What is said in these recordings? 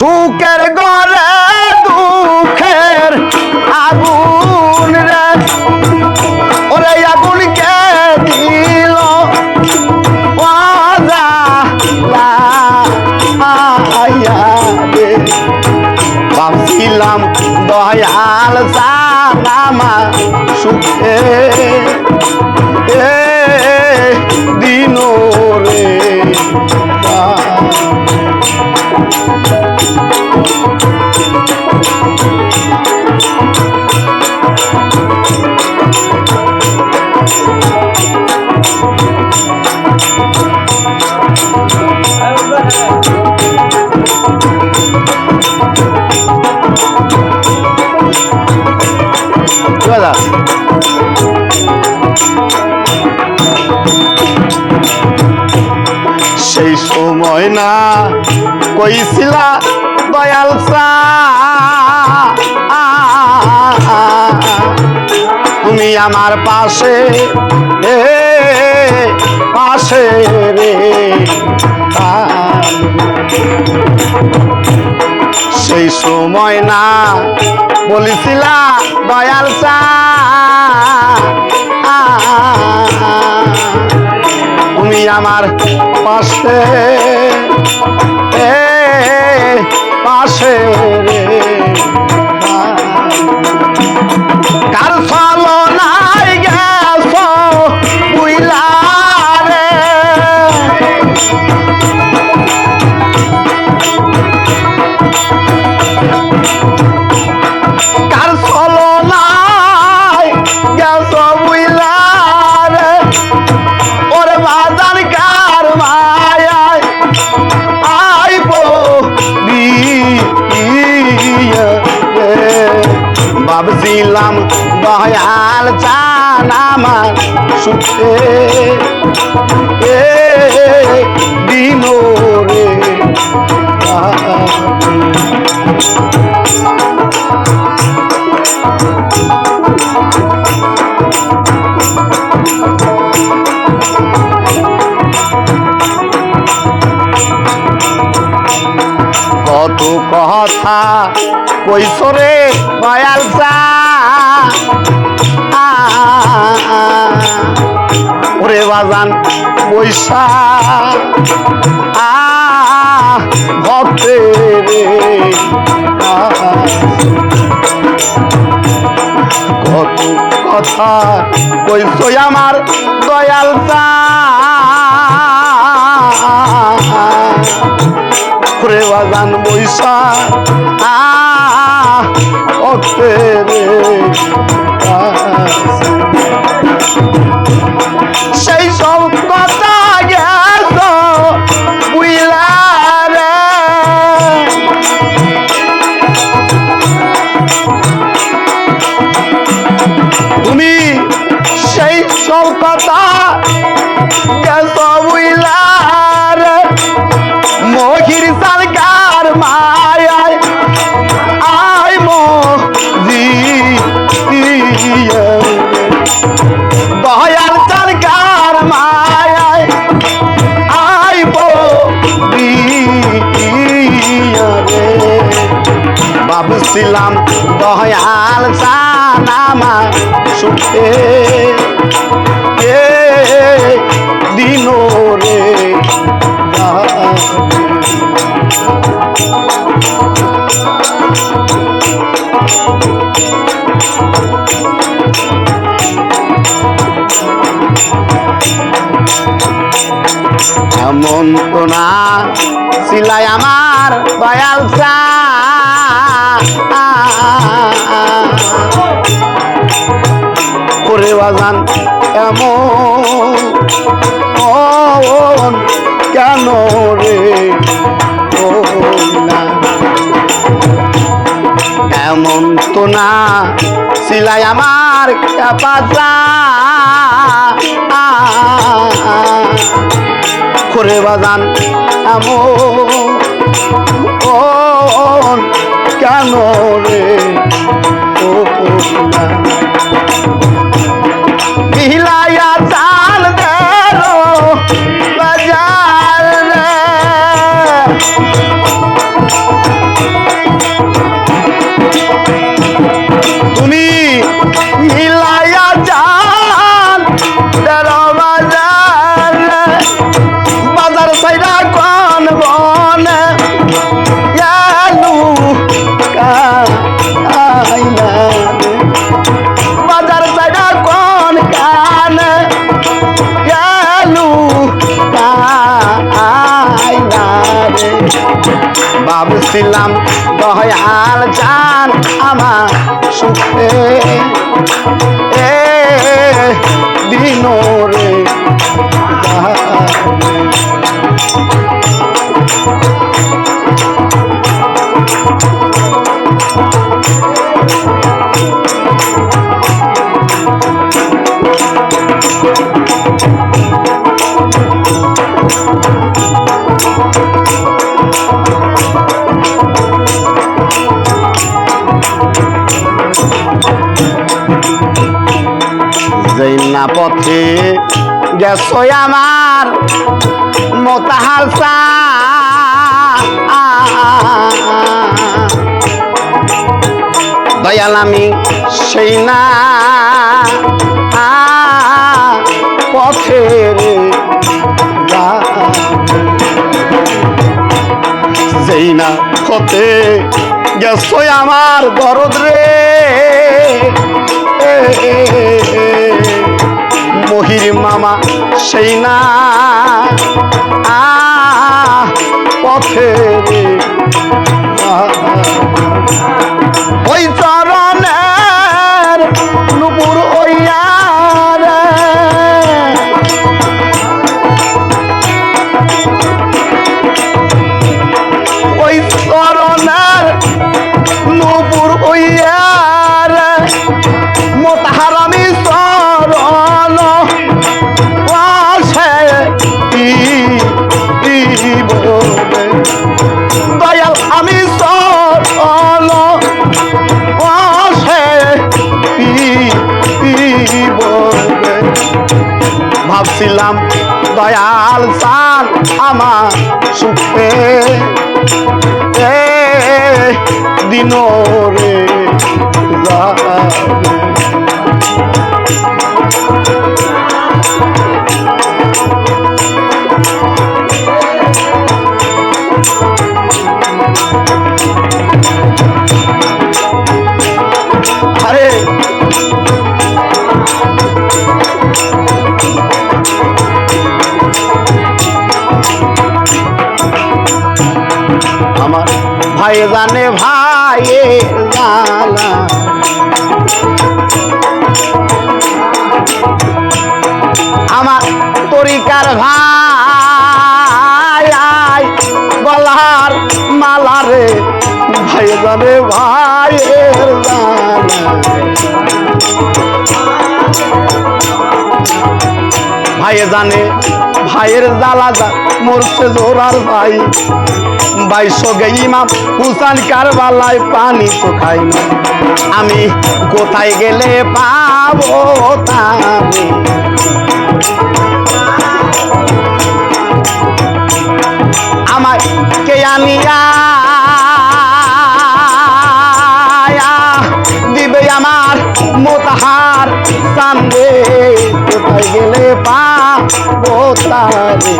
বুকের গড়ে দুঃখের আগুন রে। ওরে আগুন কে দিল? ভাবছিলাম দয়াল সালামা সুখে কইছিলা, দয়াল তুমি আমার পাশে পাশে রে। সেই সময় না বলেছিলা, দয়াল তুমি আমার পাশে পাশে রে। কার দয়াল চান সুখে। এ দিন রে। কত কথা কইসরে ওরে বাজান আ ভক্তে কত কথা কইসো আমার দয়াল করে বাজান বৈশা আ রে ভাবছিলাম দয়াল সানামা সুখে। দিন রে এমন তো না সিলাই আমার দয়াল চা করে বাজান এমন কেন রে? এমন তো না সিলাই আমার করে বাজান এমন ও কেন রে? ভাবছিলাম দয়াল জান আমার সুখে যেই না পথে গেছো আমার মতাহাল চা। দয়াল আমি সেই না পথের যেই না হতে গেছো আমার দরদ রে। মামা সেই না। আ পথে দয়াল সাল আমার সুখে। দিন রে ভাই জানে ভাই আমার তরিকার ভাই গলার মালারে ভাই জানে ভাইয়ের ভাইয়ে জানে ভাইয়ের জ্বালা মরছে জোরার ভাই। বাইশো গে ইমাম হুসান কারবালায় পানি তো খাই না আমি কোথায় গেলে পাবো তারে? আমার কে আনিয়া, দিবে আমার মোতাহার সামনে কোথায় গেলে পাবো তারে?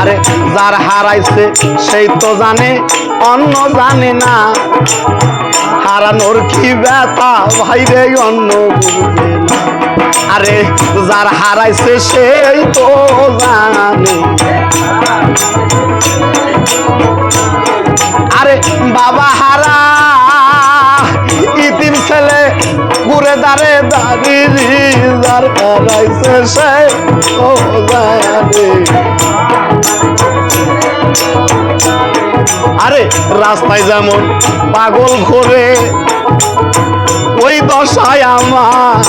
আরে যার হারাইছে সেই তো জানে, অন্য জানে না হারানোর কি ব্যথা ভাইরে, অন্য বুঝে না। আরে যার হারাইছে সেই তো জানে। আরে বাবা হারা, ইতিম ছেলে ঘুরে দাঁড়ে দাঁড়িয়ে যার হারাইছে সে তো জানে। আরে রাস্তায় যেমন পাগল ঘোরে ওই দশায় আমার।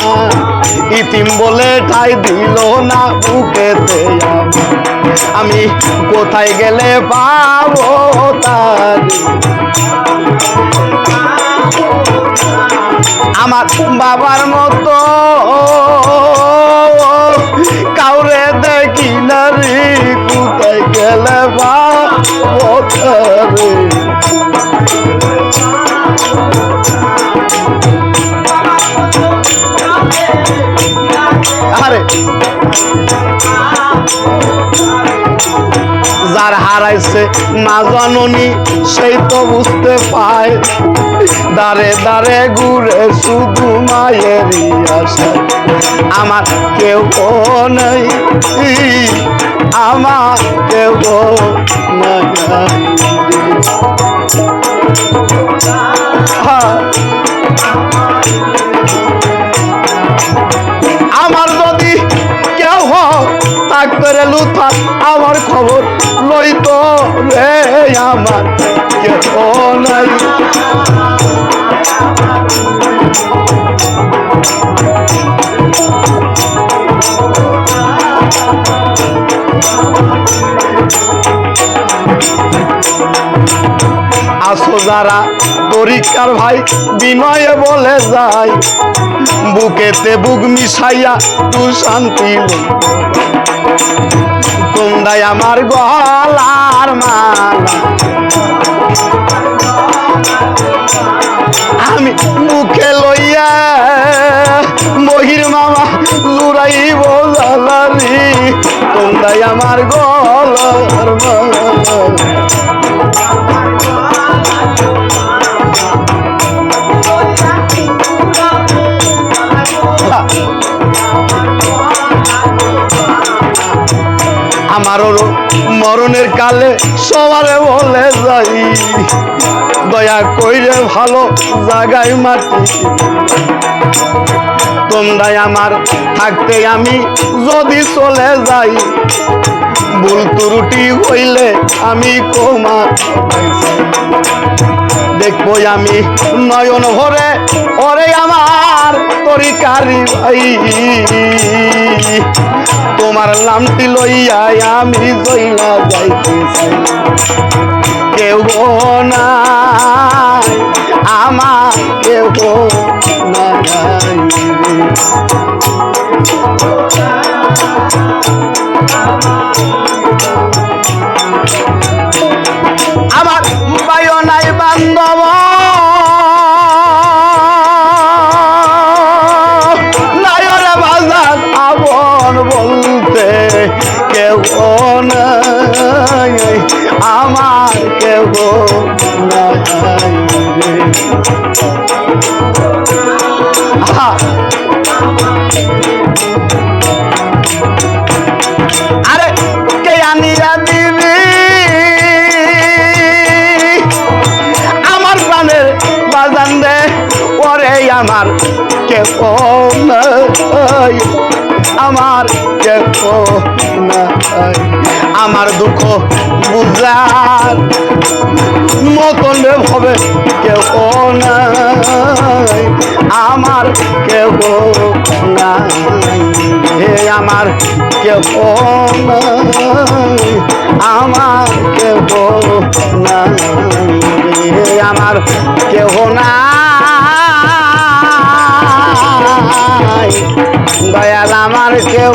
ইতিম বলে ঠাই দিল না বুকেতে। আমি কোথায় গেলে পাবো তারি? আমার বাবার মতো কাউরে দেখি না রে, কোথায় গেলে পাবো যার হারাইছে মা জননী, সেই তো বুঝতে পায়। দারে দারে ঘুরে শুধু মায়েরই আশা। আমার কেউ নেই, আমার কেউ নাই। থাকতে রে লুথার আমার খবর লইতো রে আমার কেউ নাই। আসো যারা তরিকার ভাই, বিনয়ে বলে যায় বুকেতে বুক মিশাইয়া তু শান্তি তোমরাই আমার গলার মালা আমি মুখে লইয়া মহির মামা লুরাই বোঝালারি তোমরাই আমার গলার মালা আমারও মরণের কালে সবারে বলে যাই। দয়া কইরে ভালো জায়গায় মাটি। তোমরাই আমার থাকতে আমি যদি চলে যাই। ভুল ত্রুটি হইলে আমি কমা দেখব আমি নয়ন ভরে, ওরে আমার তরিকারি ভাই। তোমার নামটি লইয়া আমি জইলা যাইতেছি। কেউ না আমার কেউ নাই। বান্ধব নায়রে বাজার আপন বলতে কেউ নাই আমার কেউ বুঝার মতন হবে কেউ নাই। আমার কেউ নাই। হে আমার কেউ নাই। আমার কেউ নাই। হে আমার কেউ নাই। দয়াল আমার কেউ